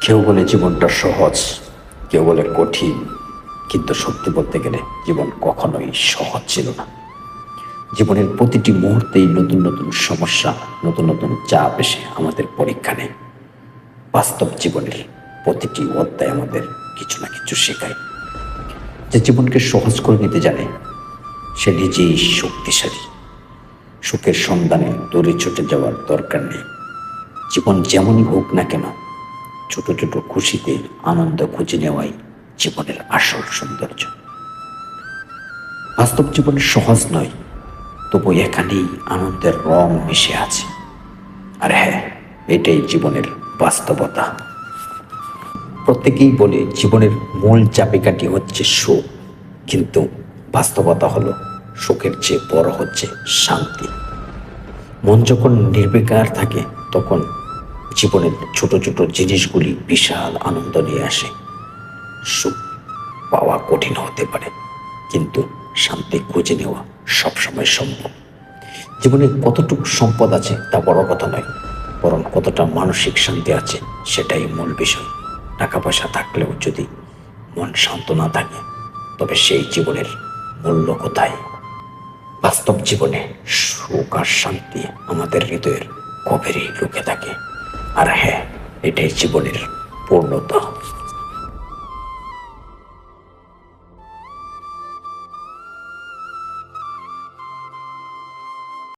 কেউ বলে জীবনটা সহজ, কেউ বলে কঠিন, কিন্তু সত্যি বলতে গেলে জীবন কখনোই সহজ ছিল না। জীবনের প্রতিটি মুহূর্তেই নতুন নতুন সমস্যা, নতুন নতুন চাপ এসে আমাদের পরীক্ষা নেয়। বাস্তব জীবনের প্রতিটি অধ্যায় আমাদের কিছু না কিছু শেখায়। যে জীবনকে সহজ করে নিতে জানে, সে নিজেই শক্তিশালী। সুখের সন্ধানে দূরে ছুটে যাওয়ার দরকার নেই। জীবন যেমনই হোক না কেন ছোট ছোট খুশিতে আনন্দ খুঁজে নেওয়াই জীবনের আসল সৌন্দর্য। বাস্তব জীবন সহজ নয়, তবু এখানেই আনন্দের রং মিশে আছে। আর হ্যাঁ এটাই জীবনের বাস্তবতা। প্রত্যেকেই বলে জীবনের মূল চাবিকাঠি হচ্ছে সুখ, কিন্তু বাস্তবতা হলো সুখের চেয়ে বড় হচ্ছে শান্তি। মন যখন নির্বিকার থাকে, তখন জীবনের ছোট ছোট জিনিসগুলি বিশাল আনন্দ নিয়ে আসে। সুখ পাওয়া কঠিন হতে পারে, কিন্তু শান্তি খুঁজে নেওয়া সবসময় সম্ভব। জীবনে কতটুকু সম্পদ আছে তা বড় কথা নয়, বরং কতটা মানসিক শান্তি আছে সেটাই মূল বিষয়। টাকা পয়সা থাকলেও যদি মন শান্ত না থাকে, তবে সেই জীবনের মূল্য কোথায়? বাস্তব জীবনে সুখ আর শান্তি আমাদের হৃদয়ের গভীরেই লুকে থাকে। আর হ্যাঁ এটাই জীবনের পূর্ণতা।